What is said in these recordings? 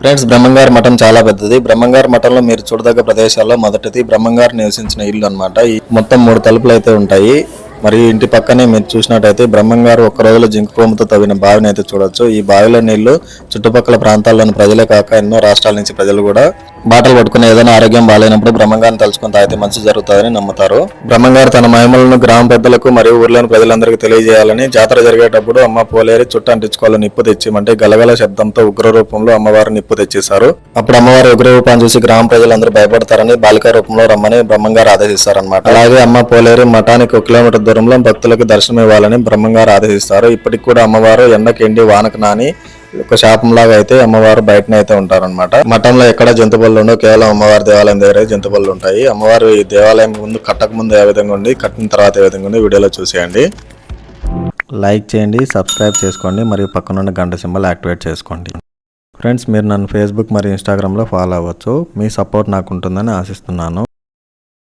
Friends బ్రహ్మంగారి మఠం చాలా పెద్దది. బ్రహ్మంగారి మఠంలో మీరు చూడదగ్గ ప్రదేశాల్లో మొదటిది బ్రహ్మంగారు నివసించిన ఇల్లు అనమాట మొత్తం మూడు తలుపులు అయితే ఉంటాయి. మరియు ఇంటి పక్కనే మీరు చూసినట్టయితే బ్రహ్మంగారు ఒక్క రోజులో జింకు కొమ్ముతో తవ్విన బావిని అయితే చూడొచ్చు. ఈ బావిలో నీళ్ళు చుట్టుపక్కల ప్రాంతాల్లోని ప్రజలే కాక ఎన్నో రాష్ట్రాల నుంచి ప్రజలు కూడా బాటలు పట్టుకుని ఏదైనా ఆరోగ్యం బాగాలేనప్పుడు బ్రహ్మంగారిని తలుచుకుని తాగితే మంచి జరుగుతుందని నమ్ముతారు. బ్రహ్మంగారు తన మహిమలను గ్రామ పెద్దలకు మరియు ఊర్లోని ప్రజలందరికీ తెలియజేయాలని జాతర జరిగేటప్పుడు అమ్మ పోలేరి చుట్టూ అంటించుకోవాలని నిప్పు తెచ్చిమంటే గలగల శబ్దంతో ఉగ్ర రూపంలో అమ్మవారు నిప్పు తెచ్చేశారు. అప్పుడు అమ్మవారి ఉగ్ర రూపాన్ని చూసి గ్రామ ప్రజలందరూ భయపడతారని బాలిక రూపంలో రమ్మని బ్రహ్మంగారు ఆదేశిస్తారనమాట అలాగే అమ్మ పోలేరి మఠానికి ఒక కిలోమీటర్ దూరంలో భక్తులకు దర్శనం ఇవ్వాలని బ్రహ్మంగారు ఆదేశిస్తారు. ఇప్పటికి కూడా అమ్మవారు ఎండకెండి వానకు నాని ఒక శాపంలాగా అయితే అమ్మవారు బయటనే అయితే ఉంటారన్నమాట. మఠంలో ఎక్కడ జంతుబళ్ళు ఉండవు కేవలం అమ్మవారి దేవాలయం దగ్గర జంతుబళ్ళు ఉంటాయి. అమ్మవారు ఈ దేవాలయం ముందు కట్టక ముందు ఏ విధంగా ఉంది కట్టిన తర్వాత ఏ విధంగా ఉంది వీడియోలో చూసేయండి. లైక్ చేయండి సబ్స్క్రైబ్ చేసుకోండి మరియు పక్కనున్న గంట సింబల్ యాక్టివేట్ చేసుకోండి. ఫ్రెండ్స్ మీరు నన్ను ఫేస్బుక్ మరియు ఇన్స్టాగ్రామ్లో ఫాలో అవ్వచ్చు. మీ సపోర్ట్ నాకు ఉంటుందని ఆశిస్తున్నాను.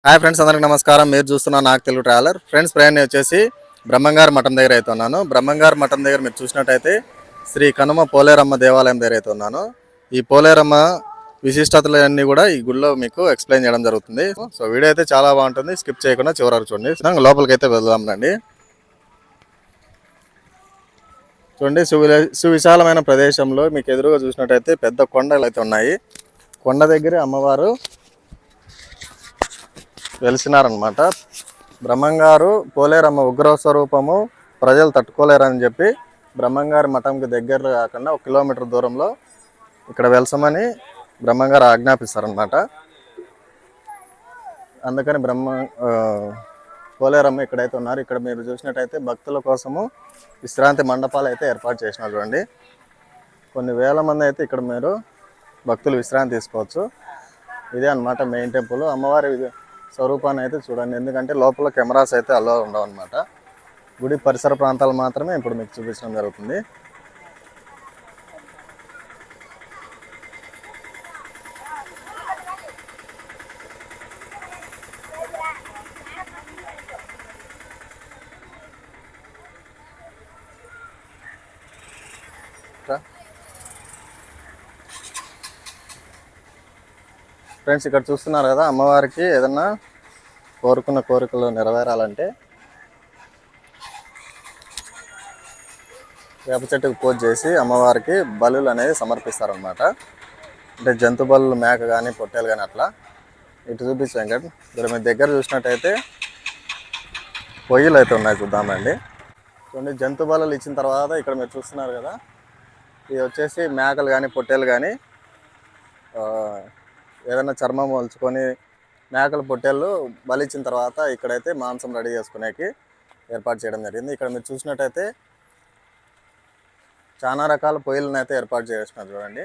హాయ్ ఫ్రెండ్స్ అందరికి నమస్కారం. మీరు చూస్తున్న నాకు తెలుగు ట్రావెలర్. ఫ్రెండ్స్ ప్రయాణం వచ్చేసి బ్రహ్మంగారు మఠం దగ్గర అయితే ఉన్నాను. బ్రహ్మంగారు మఠం దగ్గర మీరు చూసినట్టయితే శ్రీ కనుమ పోలేరమ్మ దేవాలయం దగ్గర అయితే ఉన్నాను. ఈ పోలేరమ్మ విశిష్టతలన్నీ కూడా ఈ గుడిలో మీకు ఎక్స్ప్లెయిన్ చేయడం జరుగుతుంది. సో వీడియో అయితే చాలా బాగుంటుంది. స్కిప్ చేయకుండా చివరి వరకు చూడండి. లోపలికి అయితే వెళ్దాం రండి చూడండి సువిశాలమైన ప్రదేశంలో మీకు ఎదురుగా చూసినట్టయితే పెద్ద కొండలు అయితే ఉన్నాయి. కొండ దగ్గర అమ్మవారు వెలిసినారనమాట బ్రహ్మంగారు పోలేరమ్మ ఉగ్ర స్వరూపము ప్రజలు తట్టుకోలేరని చెప్పి బ్రహ్మంగారి మఠంకి దగ్గరలో కాకుండా ఒక కిలోమీటర్ దూరంలో ఇక్కడ వెలసమని బ్రహ్మంగారు ఆజ్ఞాపిస్తారనమాట అందుకని బ్రహ్మ పోలేరమ్మ ఇక్కడైతే ఉన్నారు. ఇక్కడ మీరు చూసినట్టయితే భక్తుల కోసము విశ్రాంతి మండపాలు అయితే ఏర్పాటు చేసినారు చూడండి. కొన్ని వేల మంది అయితే ఇక్కడ మీరు భక్తులు విశ్రాంతి తీసుకోవచ్చు. ఇదే అన్నమాట మెయిన్ టెంపుల్. అమ్మవారి స్వరూపాన్ని అయితే చూడండి. ఎందుకంటే లోపల కెమెరాస్ అయితే అలో ఉండవు అనమాట గుడి పరిసర ప్రాంతాలు మాత్రమే ఇప్పుడు మీకు చూపించడం జరుగుతుంది. ఫ్రెండ్స్ ఇక్కడ చూస్తున్నారు కదా అమ్మవారికి ఏదన్నా కోరుకున్న కోరికలు నెరవేరాలంటే వేప చెట్టుకు పూజ చేసి అమ్మవారికి బలులు అనేది సమర్పిస్తారనమాట అంటే జంతు బలులు మేక కానీ పొట్టేలు కానీ అట్లా. ఇటు చూపించు వెంకట్. ఇక్కడ మీ దగ్గర చూసినట్టయితే పొయ్యిలు అయితే ఉన్నాయి చూద్దామండి. చూడండి జంతు బలులు ఇచ్చిన తర్వాత ఇక్కడ మీరు చూస్తున్నారు కదా. ఇది వచ్చేసి మేకలు కానీ పొట్టేలు కానీ ఏదైనా చర్మం వలుచుకొని మేకలు పొట్టేళ్ళు బలిచ్చిన తర్వాత ఇక్కడైతే మాంసం రెడీ చేసుకునేకి ఏర్పాటు చేయడం జరిగింది. ఇక్కడ మీరు చూసినట్టయితే చాలా రకాల పొయ్యిలను అయితే ఏర్పాటు చేసినారు చూడండి.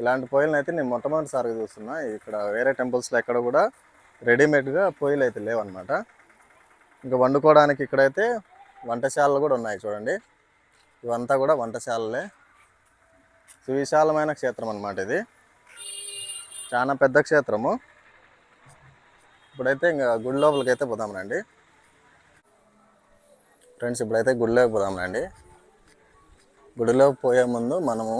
ఇలాంటి పొయ్యిలను అయితే నేను మొట్టమొదటిసారిగా చూస్తున్నా. ఇక్కడ వేరే టెంపుల్స్లో ఎక్కడ కూడా రెడీమేడ్గా పొయ్యిలు అయితే లేవన్నమాట. ఇంకా వండుకోవడానికి ఇక్కడైతే వంటశాలలు కూడా ఉన్నాయి చూడండి. ఇవంతా కూడా వంటశాలలే. సువిశాలమైన క్షేత్రం అనమాట ఇది. చాలా పెద్ద క్షేత్రము. ఇప్పుడైతే ఇంకా గుడి లోపలికి అయితే పోదాం రండి. ఫ్రెండ్స్ ఇప్పుడైతే గుడిలోకి పోదాం రండి. గుడిలో పోయే ముందు మనము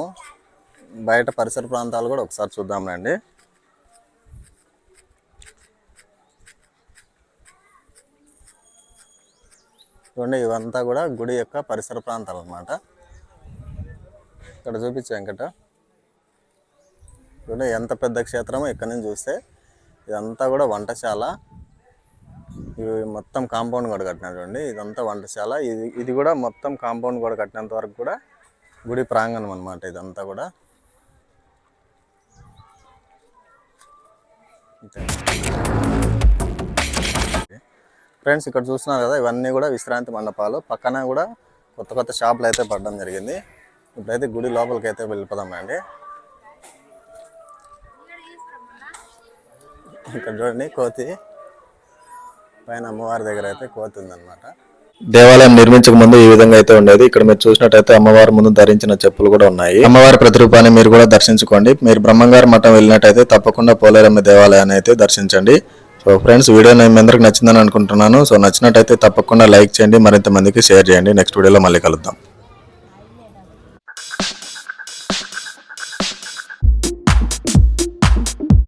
బయట పరిసర ప్రాంతాలు కూడా ఒకసారి చూద్దాం రండి చూడండి ఇవంతా కూడా గుడి యొక్క పరిసర ప్రాంతాలు అనమాట ఇక్కడ చూపించే వెంకట. చూడండి ఎంత పెద్ద క్షేత్రమో ఇక్కడ నుంచి చూస్తే ఇదంతా కూడా వంటశాల. ఇవి మొత్తం కాంపౌండ్ కూడా కట్టినారు చూడండి ఇదంతా వంటశాల. ఇది ఇది కూడా మొత్తం కాంపౌండ్ కూడా కట్టినంత వరకు కూడా గుడి ప్రాంగణం అనమాట ఇదంతా కూడా. ఫ్రెండ్స్ ఇక్కడ చూస్తున్నారు కదా ఇవన్నీ కూడా విశ్రాంతి మండపాలు. పక్కన కూడా కొత్త కొత్త షాపులు అయితే పడడం జరిగింది. ఇప్పుడైతే గుడి లోపలికి అయితే వెళ్ళిపోదాం అండి. ఇక్కడ చూడండి కోతి. పైన అమ్మవారి దగ్గర అయితే కోతి ఉందన్నమాట. దేవాలయం నిర్మించక ముందు ఈ విధంగా అయితే ఉండేది. ఇక్కడ మీరు చూసినట్టయితే అమ్మవారి ముందు ధరించిన చెప్పులు కూడా ఉన్నాయి. అమ్మవారి ప్రతిరూపాన్ని మీరు కూడా దర్శించుకోండి. మీరు బ్రహ్మంగారి మఠం వెళ్ళినట్టయితే తప్పకుండా పోలేరమ్మ దేవాలయాన్ని అయితే దర్శించండి. సో ఫ్రెండ్స్ వీడియో నేను మీ అందరికి నచ్చిందని అనుకుంటున్నాను. సో నచ్చినట్టయితే తప్పకుండా లైక్ చేయండి. మరింత మందికి షేర్ చేయండి. నెక్స్ట్ వీడియోలో మళ్ళీ కలుద్దాం.